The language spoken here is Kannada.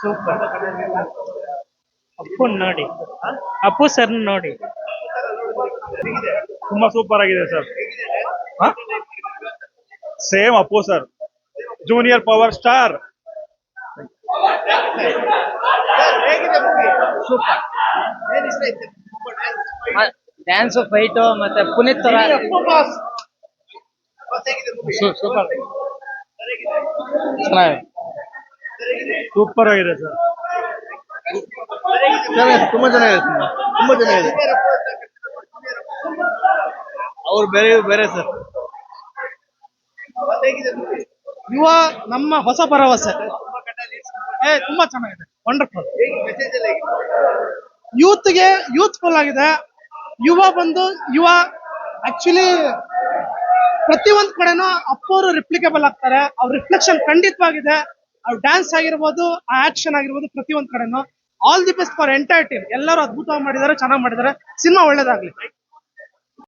ಸೂಪರ್ ಅಪ್ಪು ನೋಡಿ. ಅಪ್ಪು ಸರ್ ನೋಡಿ. ತುಂಬಾ ಸೂಪರ್ ಆಗಿದೆ sir same Appu sir junior power star super dance fight ಮತ್ತೆ ಪುನೀತ್ ತರ. ಸೂಪರ್. ಸೂಪರ್ ಆಗಿದೆ ಸರ್. ತುಂಬಾ ಚೆನ್ನಾಗಿದೆ ತುಂಬಾ ಚೆನ್ನಾಗಿದೆ. ಅವ್ರು ಬೇರೆ ಬೇರೆ ಸರ್. ಯುವ ನಮ್ಮ ಹೊಸ ಭರವಸೆ. ಏ, ತುಂಬಾ ಚೆನ್ನಾಗಿದೆ. ವಂಡರ್ಫುಲ್ ಯೂತ್ಗೆ ಯೂತ್ಫುಲ್ ಆಗಿದೆ. ಯುವ ಬಂದು, ಯುವ ಆಕ್ಚುಲಿ ಪ್ರತಿಯೊಂದು ಕಡೆನೂ ಅಪ್ಪವರು ರಿಪ್ಲಿಕೇಬಲ್ ಆಗ್ತಾರೆ. ಅವ್ರ ರಿಫ್ಲೆಕ್ಷನ್ ಖಂಡಿತವಾಗಿದೆ. ಅವ್ರ ಡ್ಯಾನ್ಸ್ ಆಗಿರ್ಬೋದು, ಆ ಆಕ್ಷನ್ ಆಗಿರ್ಬೋದು ಪ್ರತಿಯೊಂದ್ ಕಡೆನೂ. All the best for entire team ಎಲ್ಲರೂ ಅದ್ಭುತವಾಗಿ ಮಾಡಿದ್ದಾರೆ, ಚೆನ್ನಾಗಿ ಮಾಡಿದ್ದಾರೆ. ಸಿನಿಮಾ ಒಳ್ಳೇದಾಗ್ಲಿ.